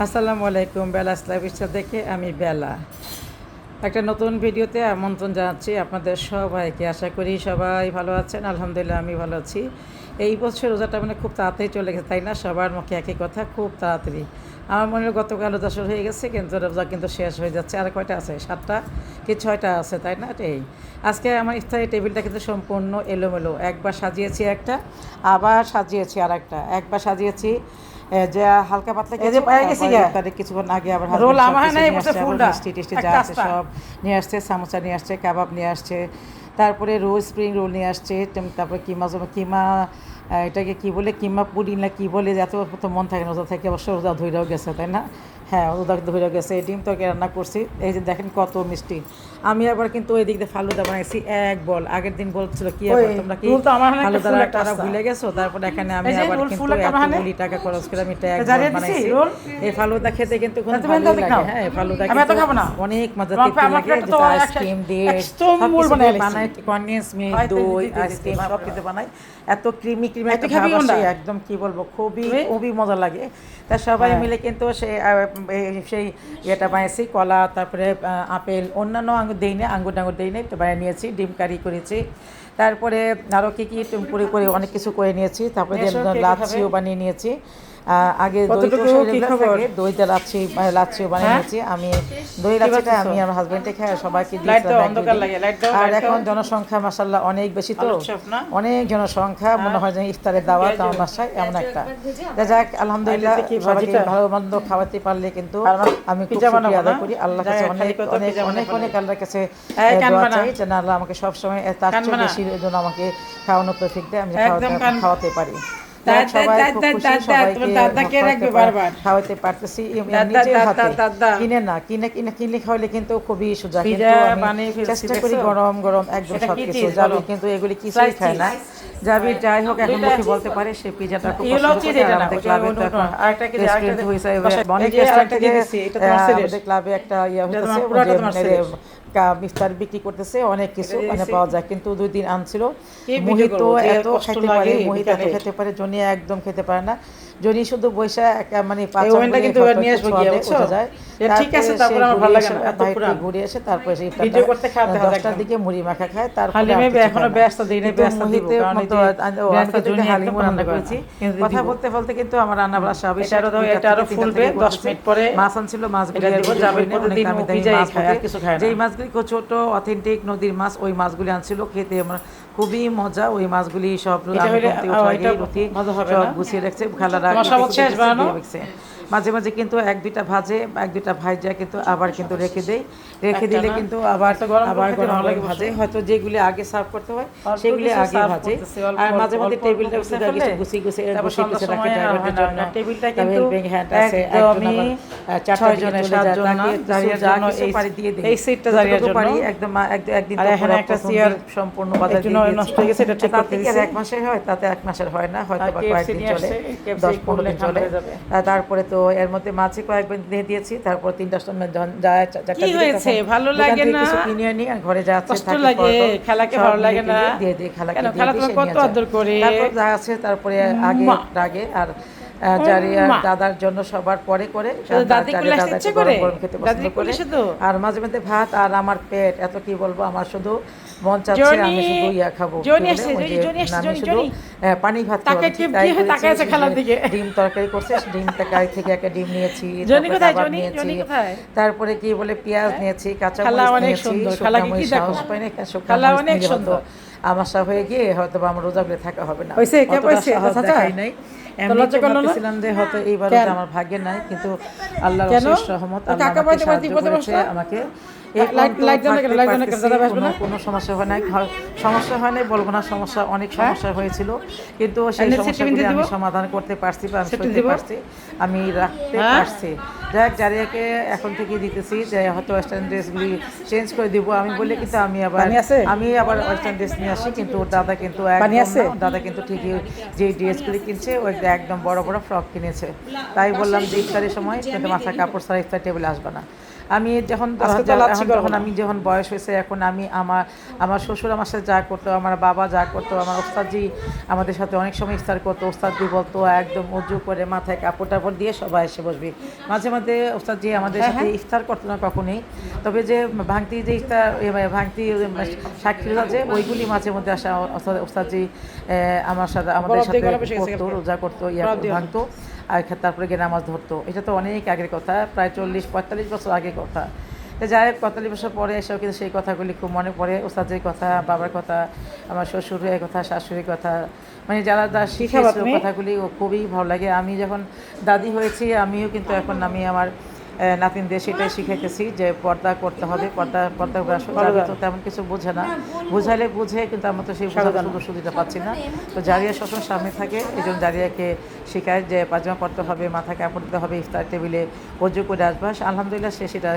আসসালামু আলাইকুম বেলা স্লাইফস্টার দেখে আমি বেলা। একটা নতুন ভিডিওতে আমন্ত্রণ জানাচ্ছি আপনাদের সবাইকে। আশা করি সবাই ভালো আছেন, আলহামদুলিল্লাহ আমি ভালো আছি। এই বছর রোজাটা মানে খুব তাড়াতাড়ি চলে গেছে, তাই না? সবার মুখে একই কথা, খুব তাড়াতাড়ি। আমার মনে হয় গতকাল রোজা শুরু হয়ে গেছে, কিন্তু রোজা কিন্তু শেষ হয়ে যাচ্ছে। আর কয়টা আছে? সাতটা কি ছয়টা আছে, তাই না? এই। আজকে আমার ইফতারি টেবিলটা কিন্তু সম্পূর্ণ এলোমেলো। একবার সাজিয়েছি একটা, আবার সাজিয়েছি আর একটা একবার সাজিয়েছি যে হালকা পাতলা যে কিছু, পায়ে গেছি তারপরে কিছুক্ষণ আগে আবার রোল সব আমার নাই, নিয়ে বসে ফুলটা। মিষ্টি টিষ্টি যা আছে সব নিয়ে আসছে সামোসা নিয়ে আসছে কাবাব নিয়ে আসছে তারপরে রোল স্প্রিং রোল নিয়ে আসছে তারপরে কিমা জমা কিমা এটাকে কি বলে কিমা পুরি না কি বলে এত তো মন থাকে না থাকে অবশ্য ধৈরাও গেছে তাই না? হ্যাঁ রোজা ধৈরাও গেছে এই ডিম তরকারি রান্না করছি। এই যে দেখেন কত মিষ্টি। আমি আবার কিন্তু ওই দিক দিয়ে ফালুদা বানাইছি এক বল। আগের দিন বলছিল কি তোমরা কি ফালুদা তারা ভুলে গেছো? তারপর এখানে আমি আবার কিন্তু এতগুলি টাকা খরচ করে আমি এটা এক বানাইছি। এই ফালুদা খেতে কিন্তু তুমি ভালোই এনতে লাগে। হ্যাঁ ফালুদা কিন্তু খাব না। অনেক মজা তোমার খেতে আমার লাগে। যেটা আইসক্রিম দিয়ে একদম সব মূল কিছু বানাই কনডেন্স মিল্ক দই আইসক্রিম সব কিছু বানাই। এত ক্রিমি ক্রিমি একটা তুই খাবি খাবার কোনটা? সে একদম কি বলব খুবই খুবই মজা লাগে। তা সবাই হ্যাঁ। মিলে কিন্তু সে সেই ইয়েটা বানিয়েছি কলা তারপরে আপেল অন্যান্য আঙুর দিই না আঙুর ডাঙুর দিই না একটু বানিয়ে নিয়েছি ডিম কারি করেছি। তারপরে আরও কী কী করে করে অনেক কিছু করে নিয়েছি তারপরে লাচিও লাচ্ছিও বানিয়ে নিয়েছি। আগে দই তো থাকে, লাচ্ছি মানে লাচ্ছিও বানিয়ে হ্যাঁ? আমি দই লাচ্ছিটা আমি আমার হাজবেন্ডে খাই সবাইকে লাইট দিয়েছিলাম দাও, এক অন্ধকার দুই লাগে, লাইট দাও, আর এখন জনসংখ্যা মাসাল্লাহ অনেক বেশি তো? অনেক জনসংখ্যা মনে হয় যে ইফতারের দাওয়াত আমার বাসায় এমন একটা। যাক আলহামদুলিল্লাহ কি সবাইকে ভালো মন্দ খাওয়াতে পারলে কিন্তু আমি খুব শুকরিয়া আদায় করি। আল্লাহ কাছে অনেক অনেক অনেক অনেক আল্লাহর কাছে এই, দোয়া চাই যেন আল্লাহ আমাকে সবসময় তার চেয়ে বেশি যেন আমাকে খাওয়ানোর তৌফিক দেয় আমি একদম খাওয়াতে পারি। খাওয়াতে পারতেছি। কিনে না কিনে কিনে কিনে খাওয়ালে কিন্তু খুবই সোজা চেষ্টা করি গরম গরম একদম যাবে কিন্তু এগুলি কিছুই খায় না। যাবি যাই হোক এখন মুখে বলতে পারে সে পিজাটা খুব পছন্দ ক্লাবে তো এখন হয়েছে, অনেক একটা ইয়ে ইফতার বিক্রি করতেছে অনেক কিছু মানে পাওয়া যায়। কিন্তু দুই দিন আনছিল। মহিত এত খেতে লাগে পারে মোহিত এত খেতে পারে জনিয়া একদম খেতে পারে না। জনি শুধু বৈশা মানে ওভেনটা কিন্তু নিয়ে আসব গিয়ে, বুঝছ? ঠিক আছে, তারপরে আমার ভালো লাগে না, এত ঘুরে এসে তারপরে ভিডিও করতে খাওয়াতে দশটার দিকে মুড়ি মাখা খায় তারপরে হালিমে এখনও ব্যস্ত দিই ব্যস্ত দিব, কারণ আজকে জনি রান্না। করেছি। কথা বলতে বলতে কিন্তু আমার রান্না বাড়া সব এটা আরও দাও, এটা আরও ফুলবে, দশ মিনিট পরে মাছ আনছিল ভিডিও জাবেদ করিনি, অনেক প্রতিদিন পিজাই মাছ খায়, আর। কিছু খায় না। যেই মাছগুলি ছোট অথেন্টিক নদীর মাছ ওই মাছগুলি আনছিল খেতে আমার খুবই মজা ওই মাছগুলি সব গুছিয়ে রাখছে খালারা সব শেষ বানানো? মাঝে মাঝে কিন্তু এক দুইটা ভাজে এক দুইটা ভাজা কিন্তু আবার কিন্তু রেখে দেই। রেখে দিলে কিন্তু আবার তো গরম আবার গরম লাগে ভাজে। হয়তো যেগুলি আগে সার্ভ করতে হয় সেগুলি আগে ভাজে। আর মাঝে মাঝে টেবিলটা গুছিয়ে গুছিয়ে বসে গুছিয়ে রাখি ড্রাইভারদের জন্য টেবিলটা কিন্তু আছে, একদমই জনের, সাতজন দাঁড়িয়ে জন্য এই- পারি দিয়ে দিই। এই সিটটা দাঁড়িয়ে জন্য। পারি একদম একদিন আর পুরো একটা চেয়ার সম্পূর্ণ দিয়ে নষ্ট হয়ে গেছে, এটা ঠিক করতে এক মাসের হয় তাতে এক মাসের হয় না হয়তো বা কয়েকদিন চলে। আসছে, KFC দশ পনেরো করলে দিন চলে যাবে। তারপরে তো এর মধ্যে মাছে কয়েকবার দিয়ে দিয়েছি তারপর তিনটার সময় যায় কি হয়েছে? ভালো লাগে না? কিছু কিনে আনি আর ঘরে যা আছে কষ্ট লাগে, খেলা খালাকে ভালো লাগে না? দিয়ে দিই খালাকে? দিয়ে খেলা কত আদর করে? তারপর যা আছে তারপরে আগে আগে আর আহ, জারি আর মা। দাদার জন্য সবার পরে করে খেতে পছন্দ আর মাঝে মধ্যে ভাত আর আমার পেট এত কি বলব আমার শুধু মন চাচ্ছে আমি শুধু ইয়া খাব। আমি শুধু পানি ভাত। ডিম তরকারি করছে ডিম তরকারি থেকে একটা ডিম নিয়েছি নিয়েছি, তারপরে কি বলে পেঁয়াজ নিয়েছি কাঁচা মরিচ অনেক নিয়েছি সুন্দর, শুকনো মরিচ সাহস পাই না, শুকনো মরিচ আমাশা হয়ে গিয়ে হয়তো বা আমার রোজা থাকা হবে না। হয়েছে? দেখাই নাই। এইবার আমার ভাগ্যে নাই কিন্তু আল্লাহর রহমত আমাকে কেন? সমস্যা হয় সমস্যা হয় নাই বলব না সমস্যা অনেক সমস্যা হয়েছিল। কিন্তু সেই সমস্যাগুলি আমি সমাধান করতে বা আমি? পারছি। আমি রাখতে হ্যাঁ? পারছি। যাই হোক জারিয়াকে এখন থেকে দিতেছি যে হয়তো ওয়েস্টার্ন ড্রেসগুলি চেঞ্জ করে দিব। আমি বলে কিন্তু আমি আবার আমি আবার ওয়েস্টার্ন ড্রেস নিয়ে আসি কিন্তু ওর দাদা কিন্তু দাদা কিন্তু ঠিকই যে ড্রেসগুলি কিনছে ওই একদম বড় বড় ফ্রক কিনেছে। তাই বললাম যে ইফতারের সময় কিন্তু মাথায় কাপড় ছাড়া ইফতার টেবিলে আসবে না। আমি যখন যখন-। আমি যখন বয়স হয়েছে এখন আমি আমার আমার শ্বশুর আমার সাথে যা করতো আমার বাবা যা করতো আমার ওস্তাদজি আমাদের সাথে অনেক সময় ইফতার করতো ওস্তাদজি বলতো একদম উজু করে মাথায় কাপড় টাপড় দিয়ে সবাই এসে বসবি। মাঝে মাঝে ওস্তাদজি আমাদের হ্যাঁ, সাথে ইফতার করতো না কখনোই। তবে যে ভাঙতি যে ইফতার মানে ভাঙতি সাক্ষী আছে ওইগুলি মাঝে মধ্যে আসা ওস্তাদ- যে আমার সাথে আমাদের সাথে করতো রোজা করতো ইয়া ভাঙতো আর তারপরে গিয়ে নামাজ ধরতো। এটা তো অনেক আগের কথা প্রায় চল্লিশ পঁয়তাল্লিশ বছর আগের কথা। তো যাই হোক পঁয়তাল্লিশ বছর পরে এসেও কিন্তু সেই কথাগুলি খুব মনে পড়ে। ওস্তাদের কথা বাবার কথা আমার শ্বশুরের কথা শাশুড়ির কথা মানে যারা যা শিখেছে কথাগুলি ও খুবই ভালো লাগে। আমি যখন দাদি হয়েছি আমিও কিন্তু এখন আমি আমার নাতিনদের সেটাই শিখাইতেছি যে পর্দা করতে হবে পর্দা পর্দা আসলে তো তেমন কিছু বোঝে না। বুঝাইলে বুঝে কিন্তু আমরা তো সেই বোঝানোর সুযোগ সুবিধা পাচ্ছি না। তো জারিয়া সবসময় সামনে থাকে এই জন্য জারিয়াকে শেখায় যে পাজামা করতে হবে মাথা কাপড় দিতে হবে ইফতার টেবিলে অজু করে আসবাস আলহামদুলিল্লাহ সে সেটা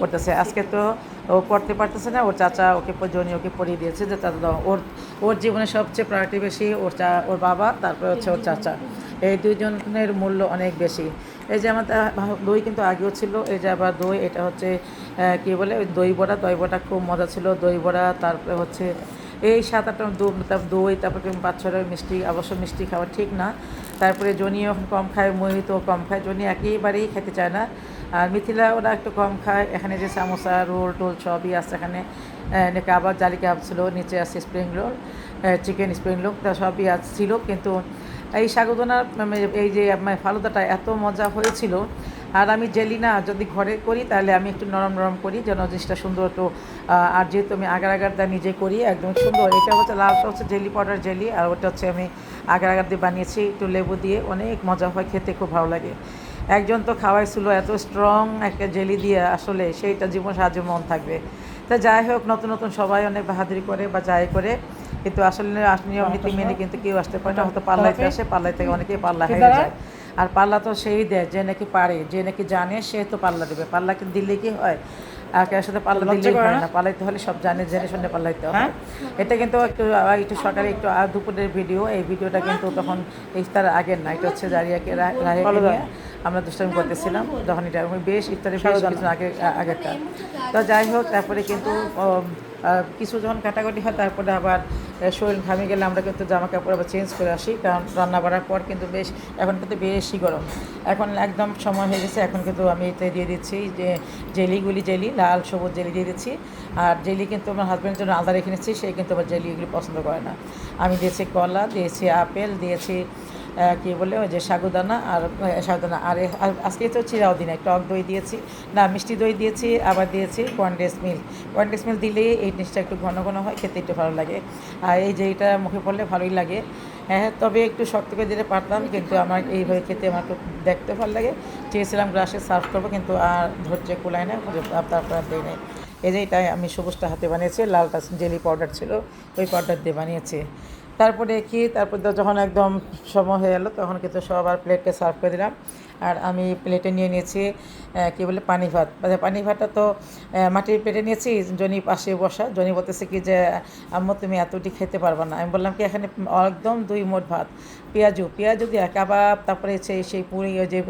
করতেছে। আজকে তো ও পড়তে পারতেছে না, ওর চাচা ওকে জনি ওকে পড়িয়ে দিয়েছে যে চাচা ওর ওর জীবনে সবচেয়ে প্রায়োরিটি বেশি ওর চা, ওর বাবা, তারপরে হচ্ছে ওর চাচা। এই দুইজনের মূল্য অনেক বেশি। এই যে আমার তা- দই কিন্তু আগেও ছিল, এই যে আবার দই, এটা হচ্ছে কি বলে, ওই দই বড়া দই বড়া খুব মজা ছিল, দই বড়া, তারপরে হচ্ছে এই সাত আটটা দই, তারপরে পাঁচ ছটা মিষ্টি, অবশ্য মিষ্টি খাওয়া ঠিক না। তারপরে জনিও এখন কম খায় মোহিত কম খায় জনি একেবারেই খেতে চায় না। আর মিথিলা ওরা একটু কম খায়। এখানে যে সামোসা, রোল টোল সবই আছে এখানে। কাবাব জালি কাবাব ছিল, নিচে আছে spring roll chicken spring roll তা সবই ছিল। কিন্তু এই সাগুদানার মানে এই যে মানে ফালুদাটা এত মজা হয়েছিল আর আমি জেলি না যদি ঘরে করি তাহলে আমি একটু নরম নরম করি যেন জিনিসটা সুন্দর একটু আর যেহেতু আমি আগার আগার দা নিজে করি একদম সুন্দর। এটা হচ্ছে লালটা হচ্ছে জেলি পাউডার জেলি আর ওটা হচ্ছে আমি আগার আগার দিয়ে বানিয়েছি একটু লেবু দিয়ে অনেক মজা হয় খেতে খুব ভালো লাগে। একজন তো খাওয়াইছিল এত স্ট্রং একটা জেলি দিয়ে আসলে সেইটা জীবন সাহায্য মন থাকবে। তা যাই হোক নতুন নতুন সবাই অনেক বাহাদুরি করে বা যাই করে কিন্তু আসলে আস- নিয়ম নীতি মেনে কিন্তু কেউ আসতে পারে না হয়তো পাল্লাইতে আসে পাল্লাই থেকে অনেকেই পাল্লা হেরে যায়। আর পাল্লা তো সেই দেয় যে নাকি পারে যে নাকি জানে সে তো পাল্লা দেবে। পাল্লাকে দিলে কি হয়? আর কার সাথে পাল্লা করে হয় না? পালাইতে হলে সব জানে জেনে শুনে পাল্লাইতে হয় হ্যাঁ? এটা কিন্তু একটু একটু সকালে একটু দুপুরের ভিডিও। এই ভিডিওটা কিন্তু তখন ইফতার আগের না এটা হচ্ছে জারিয়াকে রা- রাহেকে ভালো আমরা দুষ্টামি করতেছিলাম। যখন এটা বেশ ইফতারের বেশ কিছু আগে আগেরটা। তো যাই হোক তারপরে কিন্তু কিছু যখন কাটাকাটি হয়, তারপরে আবার শরীর ঘামে গেলে আমরা কিন্তু জামা কাপড় আবার চেঞ্জ করে আসি। কারণ রান্না বাড়ার পর কিন্তু বেশ, এখন কিন্তু বেশি গরম। এখন একদম সময় হয়ে গেছে, এখন কিন্তু আমি এতে দিয়ে দিচ্ছি, যে জেলিগুলি জেলি, লাল সবুজ জেলি দিয়ে দিচ্ছি। আর জেলি কিন্তু আমার হাজব্যান্ডের জন্য আলাদা রেখে নিচ্ছি, সে কিন্তু আবার জেলিগুলি পছন্দ করে না। আমি দিয়েছি কলা, দিয়েছি আপেল, দিয়েছি কি বলে, ওই যে সাগুদানা আর সাগুদানা আর আজকে তো চিরাও দিন টক দই দিয়েছি, না, মিষ্টি দই দিয়েছি, আবার দিয়েছি কনডেন্স মিল্ক। কনডেন্স মিল্ক দিলে এই জিনিসটা একটু ঘন ঘন হয়, খেতে একটু ভালো লাগে। আর এই যে এটা মুখে পড়লে ভালোই লাগে। হ্যাঁ তবে একটু শক্ত করে দিতে পারতাম, কিন্তু আমার এইভাবে খেতে আমার খুব দেখতে ভালো লাগে। চেয়েছিলাম গ্লাসে সার্ভ করব, কিন্তু আর ধৈর্য কুলায় না তারপর আর দিই নাই। এই যে এটা আমি সবুজটা হাতে বানিয়েছি লালটা জেলি পাউডার ছিল, ওই পাউডার দিয়ে বানিয়েছি। তারপরে কি, তারপর যখন একদম সময় হয়ে গেলো তখন কিন্তু সবার প্লেটকে সার্ভ করে দিলাম। আর আমি প্লেটে নিয়ে নিয়েছি। কি বলে পানি ভাত। মানে পানি ভাতটা তো মাটির প্লেটে নিয়েছি জনি পাশে বসা। জনি বলতেছে কি যে আম্মু তুমি এতটি খেতে পারবে না। আমি বললাম কি এখানে একদম দুই মোট ভাত। পেঁয়াজু পেঁয়াজু দিয়ে কাবাব তারপরে সেই সেই পুরি যে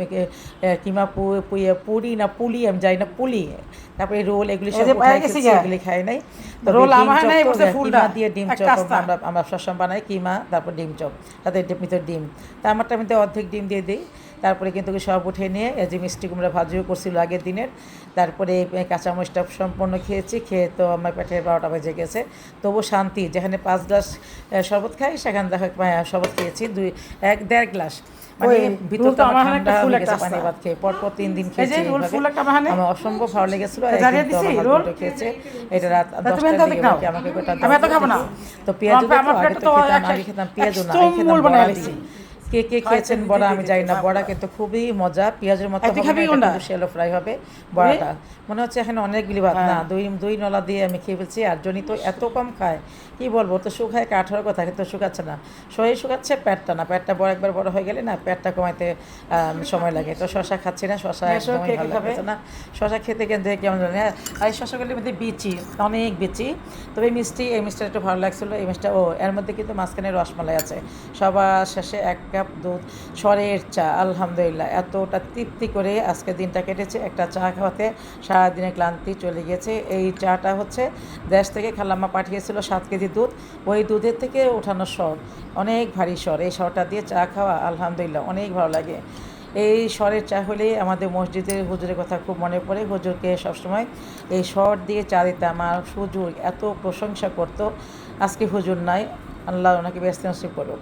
কিমা পু- পুই- পুরি না পুলি আমি যাই না পুলি। তারপরে রোল এগুলি সব পায়ে। এগুলি খাই নাই। রোল আমার নাই, ফুলটা। দিয়ে ডিম চপ আমরা আমরা সবসময় বানাই কিমা তারপর ডিম চপ। তাদের ডিম- ভিতর ডিম। তা আমারটা আমি অর্ধেক ডিম দিয়ে দিই। তারপরে কিন্তু সব উঠে নিয়ে এই যে মিষ্টি কুমড়া ভাজিও করছিল আগের দিনের। তারপরে কাঁচামরিচটা সম্পূর্ণ খেয়েছি খেয়ে তো আমার পেটের বারোটা বেজে গেছে। তবু শান্তি যেখানে পাঁচ গ্লাস শরবত খাই সেখানে দেখা শরবত খেয়েছি দুই এক দেড় গ্লাস। মানে ভিতরটা তো আমার ঠান্ডা হয়ে গেছে পানি ভাত খেয়ে। পরপর তিন দিন খেয়েছি রোল এইভাবে। ফুল একটা বাহানে। আমার অসম্ভব ভালো লেগেছিল তা খেয়েছে। এটা রাত দশটার দিকে আমাকে আগে খেতাম পেঁয়াজও না খেতাম কে কে খেয়েছেন বড়া আমি জানি না। বড়া কিন্তু খুবই মজা পেঁয়াজের মতো শ্যালো ফ্রাই হবে বড়াটা। মনে হচ্ছে এখানে অনেকগুলি ভাত। না দুই দুই নলা দিয়ে আমি খেয়ে ফেলছি আর জনি তো এত কম খায়। কি বলব তো শুকায় কাঠার কথা কিন্তু শুকাচ্ছে না। শরীর শুকাচ্ছে পেটটা না। পেটটা বড় একবার বড় হয়ে গেলে না পেটটা কমাইতে সময় লাগে। তো শশা খাচ্ছি না শশা একদমই ভালো লাগছে না। শশা খেতে কিন্তু কেমন জানি। হ্যাঁ, আর এই শশাগুলির মধ্যে বিচি অনেক বিচি। তবে মিষ্টি এই মিষ্টিটা একটু ভালো লাগছিল। এই মিষ্টিটা ও এর মধ্যে কিন্তু মাঝখানে রসমালাই আছে। সবার শেষে এক কাপ দুধ সরের চা, আলহামদুলিল্লাহ। এতটা তৃপ্তি করে আজকে দিনটা কেটেছে। একটা চা খাওয়াতে সারাদিনের ক্লান্তি চলে গেছে এই চাটা হচ্ছে দেশ থেকে খালাম্মা পাঠিয়েছিল সাত কেজি দুধ। ওই দুধের থেকে ওঠানো স্বর, অনেক ভারী স্বর। এই স্বরটা দিয়ে চা খাওয়া আলহামদুলিল্লাহ অনেক ভালো লাগে। এই স্বরের চা হলেই আমাদের মসজিদের হুজুরের কথা খুব মনে পড়ে। হুজুরকে সবসময় এই স্বর দিয়ে চা দিতাম আর হুজুর এত প্রশংসা করতো। আজকে হুজুর নাই। আল্লাহ ওনাকে ব্যস্ত নসিব করুক।